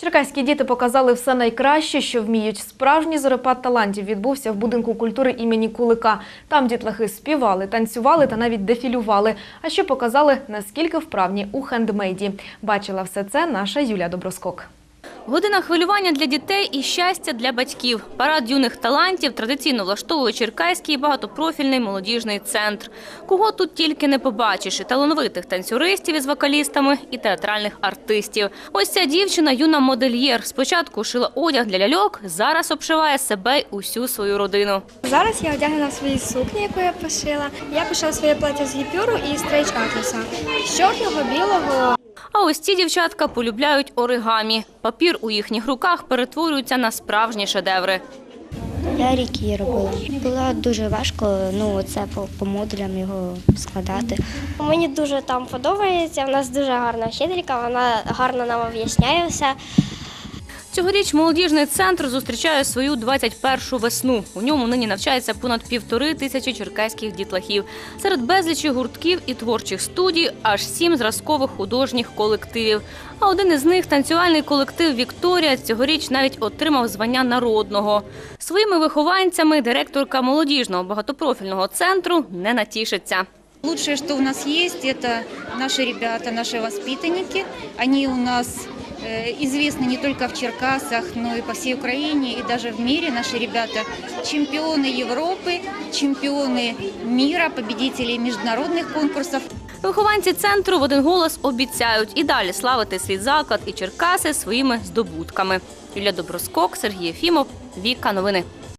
Черкаські діти показали все найкраще, що вміють. Справжній зорепад талантів відбувся в будинку культури імені Кулика. Там дітлахи співали, танцювали та навіть дефілювали. А що показали, наскільки вправні у хендмейді. Бачила все це наша Юля Доброскок. Година хвилювання для дітей і щастя для батьків. Парад юних талантів традиційно влаштовує Черкаський багатопрофільний молодіжний центр. Кого тут тільки не побачиш – і талановитих танцюристів із вокалістами, і театральних артистів. Ось ця дівчина – юна модельєр. Спочатку шила одяг для ляльок, зараз обшиває себе й усю свою родину. Зараз я одягнена в свої сукні, яку я пошила. Я пошила своє плаття з гіпюру і стрейч атласа. З чорного, білого. А ось ці дівчатка полюбляють оригамі. Папір у їхніх руках перетворюється на справжні шедеври. Я рік її робила. Було дуже важко, ну це по, по модулям його складати. Мені дуже там подобається. У нас дуже гарна вчителька, вона гарно нам об'ясняє все. Цьогоріч молодіжний центр зустрічає свою 21-шу весну. У ньому нині навчається понад півтори тисячі черкаських дітлахів. Серед безлічі гуртків і творчих студій аж сім зразкових художніх колективів. А один із них танцювальний колектив Вікторія цьогоріч навіть отримав звання народного. Своїми вихованцями директорка молодіжного багатопрофільного центру не натішиться. Лучшее, что у нас есть, это наши ребята, наши воспитанники. Они у нас известны не только в Черкасах, но и по всей Украине и даже в мире. Наши ребята чемпионы Европы, чемпионы мира, победители международных конкурсов. Вихованці центру в один голос обіцяють і далі славити свій заклад і Черкаси своїми здобутками. Юлія Доброскок, Сергій Єфімов, Віка Новини.